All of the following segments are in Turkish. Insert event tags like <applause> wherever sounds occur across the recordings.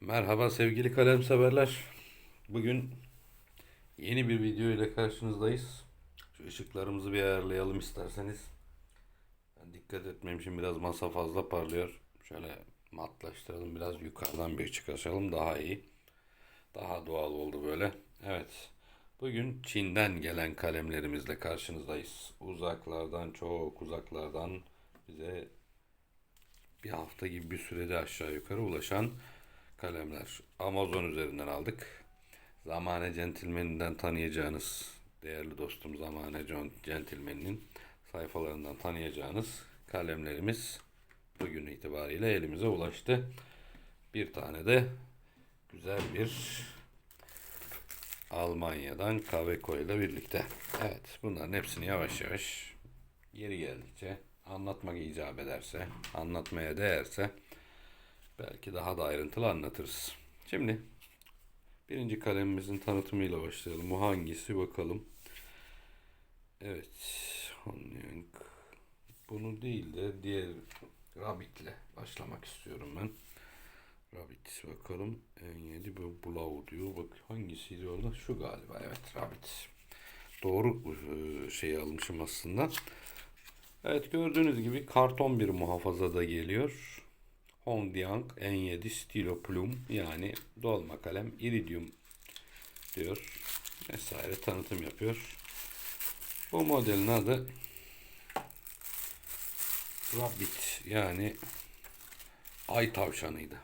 Merhaba sevgili kalem severler. Bugün yeni bir video ile karşınızdayız. Şu ışıklarımızı bir ayarlayalım isterseniz. Ben dikkat etmemişim biraz masa fazla parlıyor. Şöyle matlaştıralım biraz yukarıdan bir ışık açalım daha iyi. Daha doğal oldu böyle. Evet. Bugün Çin'den gelen kalemlerimizle karşınızdayız. Uzaklardan çok uzaklardan bize bir hafta gibi bir sürede aşağı yukarı ulaşan kalemler. Amazon üzerinden aldık. Zamane Centilmen'inden tanıyacağınız değerli dostum Zamane John Centilmen'in sayfalarından tanıyacağınız kalemlerimiz bugün itibariyle elimize ulaştı. Bir tane de güzel bir Almanya'dan Kaveco ile birlikte. Evet bunların hepsini yavaş yavaş yeri geldikçe anlatmak icap ederse, anlatmaya değerse belki daha da ayrıntılı anlatırız. Şimdi birinci kalemimizin tanıtımıyla başlayalım. Bu hangisi bakalım. Evet. Honyang. Bunu değil de diğer Rabbit'le başlamak istiyorum ben. Rabbit bakalım. En7 bu Blau diyor. Bak hangisiydi orada? Şu galiba. Evet Rabbit. Doğru şeyi almışım aslında. Evet gördüğünüz gibi karton bir muhafazada geliyor. Hongdiang N7 Stilo Plum yani dolma kalem iridium diyor. Vesaire tanıtım yapıyor. Bu modelin adı Rabbit yani ay tavşanıydı.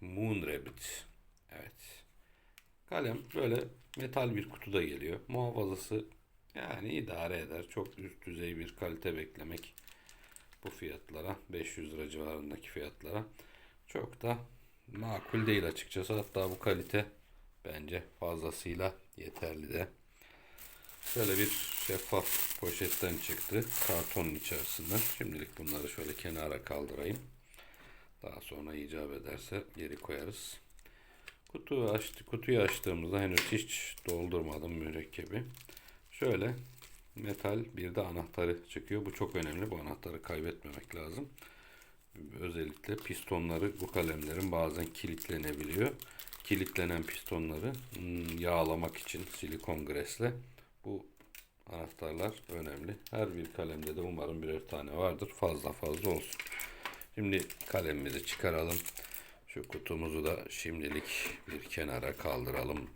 Moon Rabbit. Evet. Kalem böyle metal bir kutuda geliyor. Muhafazası yani idare eder. Çok üst düzey bir kalite beklemek bu fiyatlara 500 lira civarındaki fiyatlara çok da makul değil açıkçası. Hatta bu kalite bence fazlasıyla yeterli de. Şöyle bir şeffaf poşetten çıktı. Kartonun içerisinden. Şimdilik bunları şöyle kenara kaldırayım. Daha sonra icap ederse geri koyarız. Kutuyu açtı, kutuyu açtığımızda henüz hiç doldurmadım mürekkebi. Şöyle metal bir de anahtarı çıkıyor. Bu çok önemli. Bu anahtarı kaybetmemek lazım. Özellikle pistonları bu kalemlerin bazen kilitlenebiliyor. Kilitlenen pistonları hmm, yağlamak için silikon gresle bu anahtarlar önemli. Her bir kalemde de umarım birer tane vardır. Fazla fazla olsun. Şimdi kalemimizi çıkaralım. Şu kutumuzu da şimdilik bir kenara kaldıralım.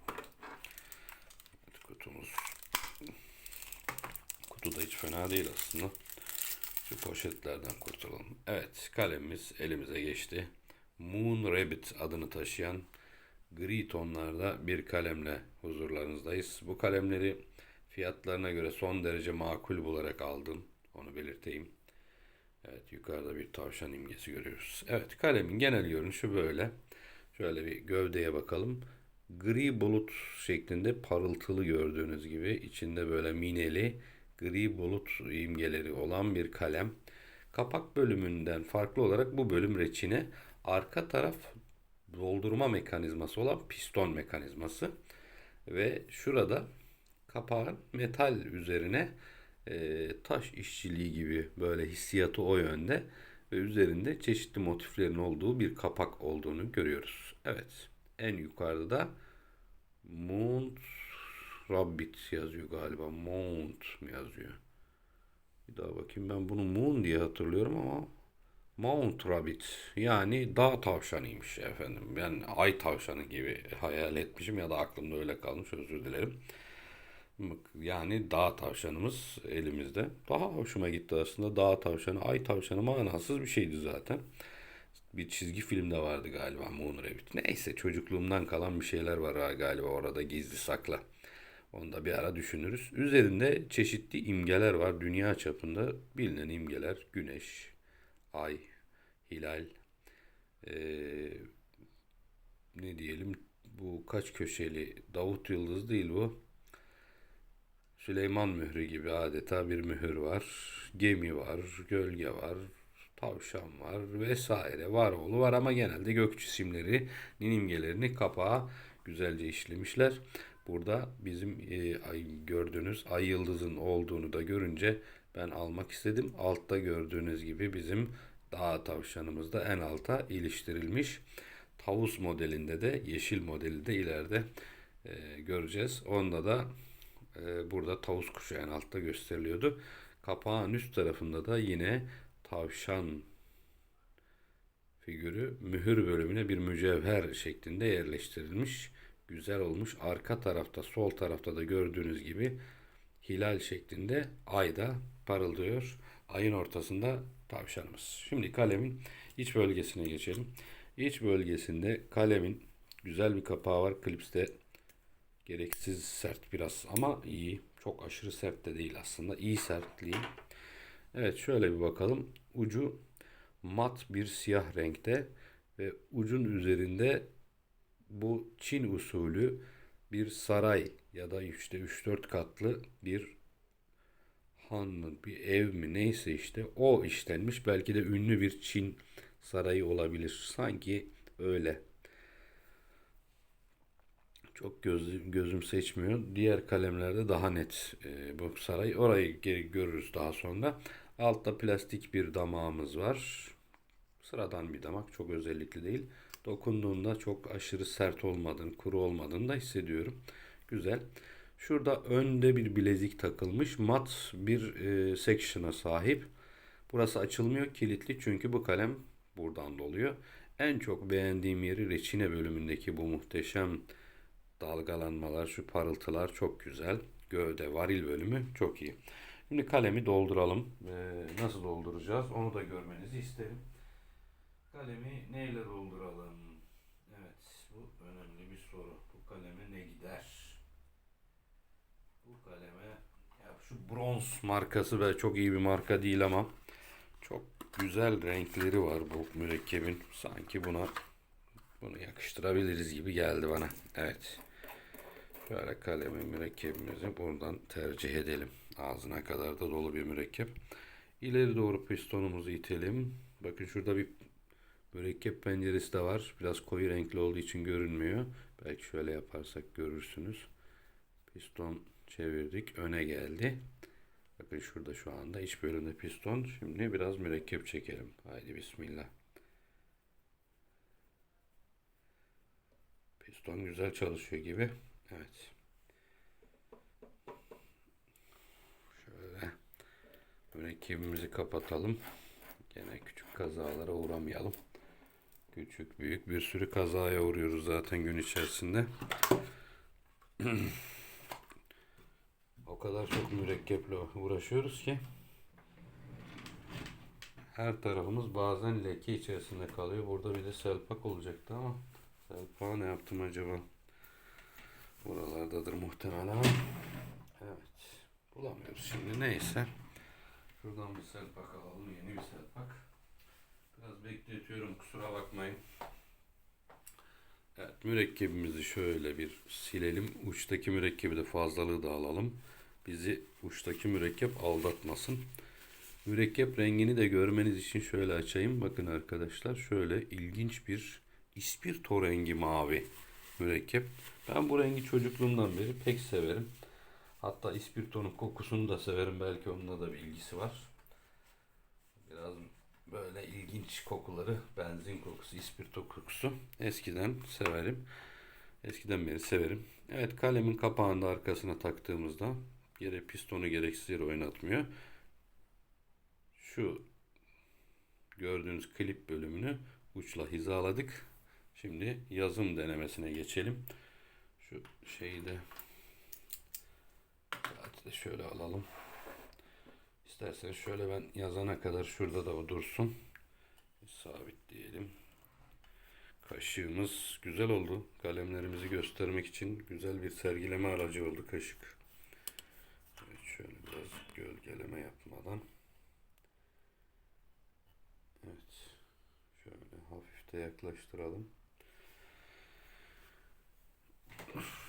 Kutumuz kutu da hiç fena değil aslında. Şu poşetlerden kurtulalım. Evet kalemimiz elimize geçti. Moon Rabbit adını taşıyan gri tonlarda bir kalemle huzurlarınızdayız. Bu kalemleri fiyatlarına göre son derece makul bularak aldım. Onu belirteyim. Evet yukarıda bir tavşan imgesi görüyoruz. Evet kalemin genel görünüşü böyle. Şöyle bir gövdeye bakalım. Gri bulut şeklinde parıltılı gördüğünüz gibi içinde böyle mineli gri bulut imgeleri olan bir kalem. Kapak bölümünden farklı olarak bu bölüm reçine. Arka taraf doldurma mekanizması olan piston mekanizması. Ve şurada kapağın metal üzerine e, taş işçiliği gibi böyle hissiyatı o yönde ve üzerinde çeşitli motiflerin olduğu bir kapak olduğunu görüyoruz. Evet en yukarıda da Rabbit yazıyor galiba. Mount mu yazıyor? Bir daha bakayım ben bunu Moon diye hatırlıyorum ama Mount Rabbit yani dağ tavşanıymış efendim. Ben ay tavşanı gibi hayal etmişim ya da aklımda öyle kalmış özür dilerim. Yani dağ tavşanımız elimizde. Daha hoşuma gitti aslında dağ tavşanı, ay tavşanı manasız bir şeydi zaten. Bir çizgi filmde vardı galiba Moon Rabbit. Neyse çocukluğumdan kalan bir şeyler var galiba orada gizli sakla. Onu da bir ara düşünürüz. Üzerinde çeşitli imgeler var. Dünya çapında bilinen imgeler. Güneş, ay, hilal, ee, ne diyelim bu kaç köşeli Davut Yıldız değil bu. Süleyman mührü gibi adeta bir mühür var. Gemi var, gölge var, tavşan var vesaire var oğlu var ama genelde gök cisimleri imgelerini kapağa güzelce işlemişler. Burada bizim e, ay, gördüğünüz ay yıldızın olduğunu da görünce ben almak istedim. Altta gördüğünüz gibi bizim dağ tavşanımız da en alta iliştirilmiş. tavus modelinde de yeşil modeli de ileride e, göreceğiz. Onda da e, burada tavus kuşu en altta gösteriliyordu. Kapağın üst tarafında da yine tavşan figürü mühür bölümüne bir mücevher şeklinde yerleştirilmiş. Güzel olmuş. Arka tarafta, sol tarafta da gördüğünüz gibi hilal şeklinde ay da parıldıyor. Ayın ortasında tavşanımız. Şimdi kalemin iç bölgesine geçelim. İç bölgesinde kalemin güzel bir kapağı var. Klipste gereksiz sert biraz ama iyi. Çok aşırı sert de değil aslında. İyi sertliği. Evet şöyle bir bakalım. Ucu mat bir siyah renkte ve ucun üzerinde bu Çin usulü bir saray ya da işte 3-4 katlı bir han mı bir ev mi neyse işte o işlenmiş. Belki de ünlü bir Çin sarayı olabilir. Sanki öyle. Çok gözüm, gözüm seçmiyor. Diğer kalemlerde daha net e, bu saray. Orayı görürüz daha sonra. Altta plastik bir damağımız var. Sıradan bir damak. Çok özellikli değil. Dokunduğunda çok aşırı sert olmadığını, kuru olmadığını da hissediyorum. Güzel. Şurada önde bir bilezik takılmış. Mat bir e, section'a sahip. Burası açılmıyor kilitli çünkü bu kalem buradan doluyor. En çok beğendiğim yeri reçine bölümündeki bu muhteşem dalgalanmalar, şu parıltılar çok güzel. Gövde, varil bölümü çok iyi. Şimdi kalemi dolduralım. Ee, nasıl dolduracağız onu da görmenizi isterim. Kalemi neyle dolduralım? Evet, bu önemli bir soru. Bu kaleme ne gider? Bu kaleme ya şu bronz markası ve çok iyi bir marka değil ama çok güzel renkleri var bu mürekkebin. Sanki buna bunu yakıştırabiliriz gibi geldi bana. Evet. Şöyle kalemi mürekkebimizi buradan tercih edelim. Ağzına kadar da dolu bir mürekkep. İleri doğru pistonumuzu itelim. Bakın şurada bir mürekkep penceresi de var. Biraz koyu renkli olduğu için görünmüyor. Belki şöyle yaparsak görürsünüz. Piston çevirdik. Öne geldi. Bakın şurada şu anda iç bölümde piston. Şimdi biraz mürekkep çekelim. Haydi bismillah. Piston güzel çalışıyor gibi. Evet. Şöyle mürekkebimizi kapatalım. Gene küçük kazalara uğramayalım. Küçük büyük bir sürü kazaya uğruyoruz zaten gün içerisinde. <clears throat> o kadar çok mürekkeple uğraşıyoruz ki her tarafımız bazen leke içerisinde kalıyor. Burada bir de selpak olacaktı ama selpağı ne yaptım acaba? Buralardadır muhtemelen. Evet. Bulamıyoruz şimdi. Neyse. Şuradan bir selpak alalım. Yeni bir selpak. Biraz bekletiyorum. Kusura bakmayın. Evet. Mürekkebimizi şöyle bir silelim. Uçtaki mürekkebi de fazlalığı da alalım. Bizi uçtaki mürekkep aldatmasın. Mürekkep rengini de görmeniz için şöyle açayım. Bakın arkadaşlar şöyle ilginç bir ispirto rengi mavi mürekkep. Ben bu rengi çocukluğumdan beri pek severim. Hatta ispirtonun kokusunu da severim. Belki onunla da bir ilgisi var. Biraz böyle ilginç kokuları, benzin kokusu, ispirto kokusu. Eskiden severim. Eskiden beri severim. Evet kalemin kapağını da arkasına taktığımızda yere pistonu gereksiz yere oynatmıyor. Şu gördüğünüz klip bölümünü uçla hizaladık. Şimdi yazım denemesine geçelim. Şu şeyi de de şöyle alalım. İsterseniz şöyle ben yazana kadar şurada da o dursun. Sabitleyelim. Kaşığımız güzel oldu. Kalemlerimizi göstermek için güzel bir sergileme aracı oldu kaşık. Evet, şöyle biraz gölgeleme yapmadan. Evet. Şöyle hafif de yaklaştıralım.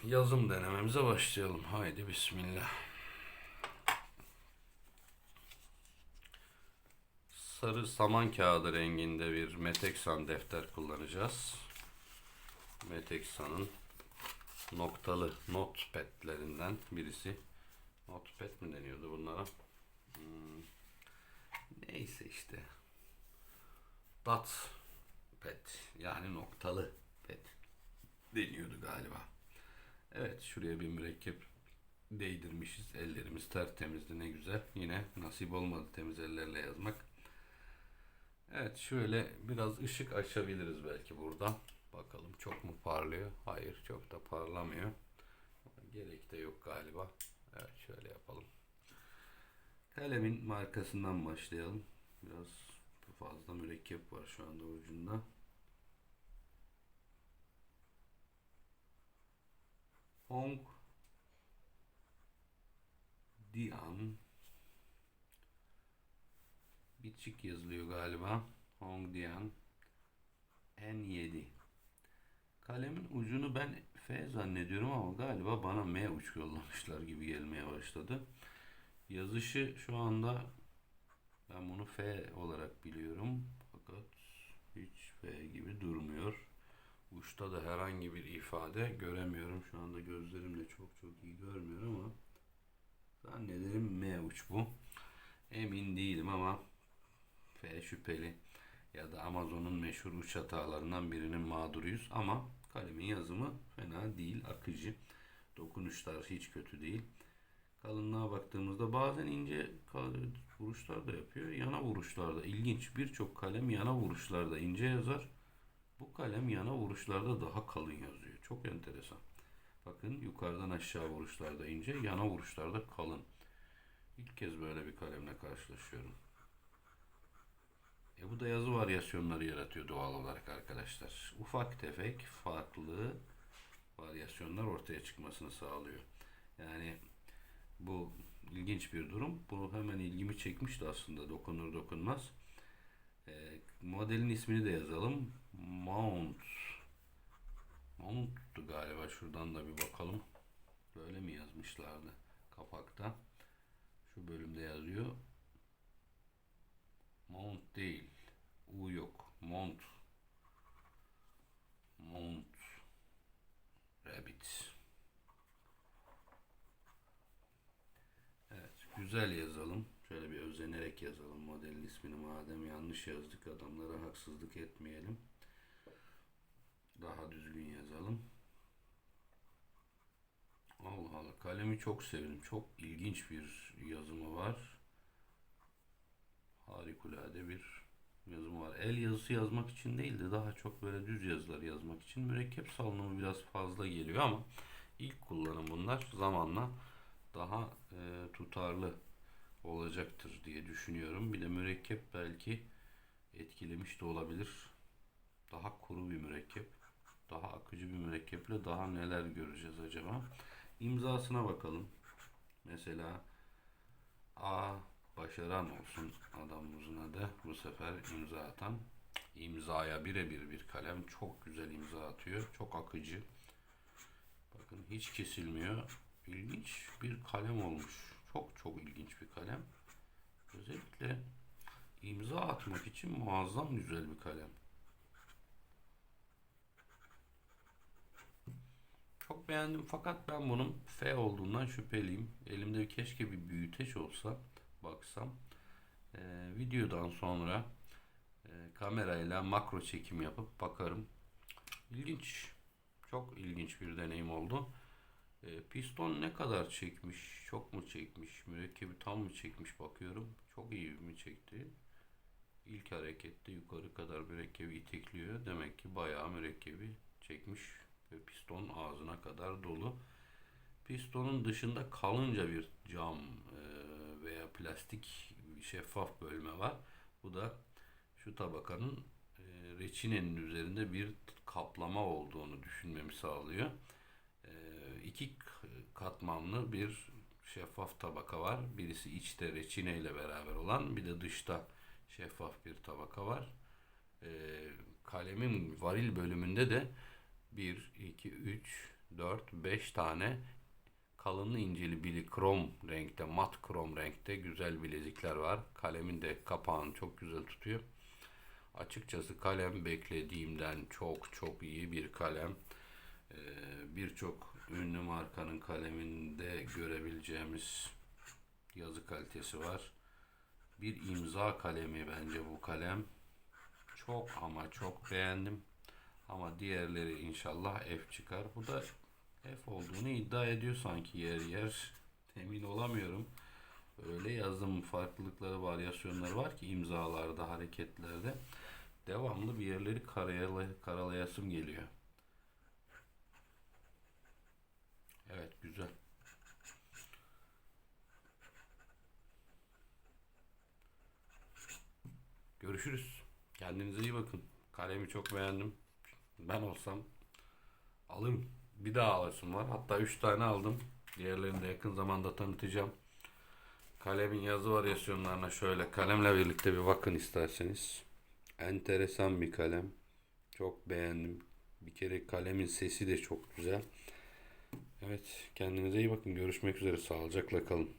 yazım denememize başlayalım. Haydi bismillah. Sarı saman kağıdı renginde bir Meteksan defter kullanacağız. Meteksan'ın noktalı notepad'lerinden birisi. Notepad mi deniyordu bunlara? Hmm. Neyse işte. Dot pad yani noktalı Evet. Deniyordu galiba. Evet şuraya bir mürekkep değdirmişiz. Ellerimiz tertemizdi ne güzel. Yine nasip olmadı temiz ellerle yazmak. Evet şöyle biraz ışık açabiliriz belki burada. Bakalım çok mu parlıyor? Hayır çok da parlamıyor. Gerek de yok galiba. Evet şöyle yapalım. Kalemin markasından başlayalım. Biraz fazla mürekkep var şu anda ucunda. Hong Dian Bitçik yazılıyor galiba. Hong Dian N7 Kalemin ucunu ben F zannediyorum ama galiba bana M uç yollamışlar gibi gelmeye başladı. Yazışı şu anda ben bunu F olarak biliyorum. Fakat hiç F gibi durmuyor. Uçta da herhangi bir ifade göremiyorum. Şu anda gözlerimle çok çok iyi görmüyorum ama zannederim M uç bu. Emin değilim ama F şüpheli ya da Amazon'un meşhur uç hatalarından birinin mağduruyuz ama kalemin yazımı fena değil, akıcı. Dokunuşlar hiç kötü değil. Kalınlığa baktığımızda bazen ince vuruşlar da yapıyor. Yana vuruşlarda ilginç. Birçok kalem yana vuruşlarda ince yazar. Bu kalem yana vuruşlarda daha kalın yazıyor. Çok enteresan. Bakın yukarıdan aşağı vuruşlarda ince, yana vuruşlarda kalın. İlk kez böyle bir kalemle karşılaşıyorum. E bu da yazı varyasyonları yaratıyor doğal olarak arkadaşlar. Ufak tefek farklı varyasyonlar ortaya çıkmasını sağlıyor. Yani bu ilginç bir durum. Bu hemen ilgimi çekmişti aslında dokunur dokunmaz. E, modelin ismini de yazalım. Mount. Mount'tu galiba. Şuradan da bir bakalım. Böyle mi yazmışlardı kapakta? Şu bölümde yazıyor. Mount değil. U yok. Mount. Mount. Rabbit. Evet. Güzel yazalım. Şöyle bir özenerek yazalım modelin ismini. Madem yanlış yazdık adamlara haksızlık etmeyelim. Daha düzgün yazalım. Allah Allah. Kalemi çok sevdim. Çok ilginç bir yazımı var. Harikulade bir yazımı var. El yazısı yazmak için değil de daha çok böyle düz yazılar yazmak için mürekkep salınımı biraz fazla geliyor ama ilk kullanım bunlar zamanla daha e, tutarlı olacaktır diye düşünüyorum. Bir de mürekkep belki etkilemiş de olabilir. Daha kuru bir mürekkep, daha akıcı bir mürekkeple daha neler göreceğiz acaba? İmzasına bakalım. Mesela A başaran olsun adamımızın adı. Bu sefer imza atan. İmzaya birebir bir kalem. Çok güzel imza atıyor. Çok akıcı. Bakın hiç kesilmiyor. İlginç bir kalem olmuş. Çok çok ilginç bir kalem. Özellikle imza atmak için muazzam güzel bir kalem. Çok beğendim fakat ben bunun F olduğundan şüpheliyim. Elimde keşke bir büyüteç olsa baksam. Ee, videodan sonra e, kamerayla makro çekim yapıp bakarım. İlginç. Çok ilginç bir deneyim oldu. E, piston ne kadar çekmiş? Çok mu çekmiş? Mürekkebi tam mı çekmiş bakıyorum. Çok iyi mi çekti? İlk harekette yukarı kadar mürekkebi itekliyor. Demek ki bayağı mürekkebi çekmiş ve piston ağzına kadar dolu. Pistonun dışında kalınca bir cam e, veya plastik şeffaf bölme var. Bu da şu tabakanın e, reçinenin üzerinde bir kaplama olduğunu düşünmemi sağlıyor. E, iki katmanlı bir şeffaf tabaka var. Birisi içte reçine ile beraber olan, bir de dışta şeffaf bir tabaka var. E, kalemin varil bölümünde de 1, 2, 3, 4, 5 tane kalınlı inceli bili krom renkte, mat krom renkte güzel bilezikler var. Kalemin de kapağını çok güzel tutuyor. Açıkçası kalem beklediğimden çok çok iyi bir kalem. Ee, Birçok ünlü markanın kaleminde görebileceğimiz yazı kalitesi var. Bir imza kalemi bence bu kalem. Çok ama çok beğendim. Ama diğerleri inşallah F çıkar. Bu da F olduğunu iddia ediyor sanki yer yer. Emin olamıyorum. Öyle yazım farklılıkları, varyasyonları var ki imzalarda, hareketlerde. Devamlı bir yerleri karayala, karalayasım geliyor. Evet güzel. Görüşürüz. Kendinize iyi bakın. Kalemi çok beğendim. Ben olsam alırım. Bir daha alasım var. Hatta 3 tane aldım. Diğerlerini de yakın zamanda tanıtacağım. Kalemin yazı varyasyonlarına şöyle kalemle birlikte bir bakın isterseniz. Enteresan bir kalem. Çok beğendim. Bir kere kalemin sesi de çok güzel. Evet, kendinize iyi bakın. Görüşmek üzere. Sağlıcakla kalın.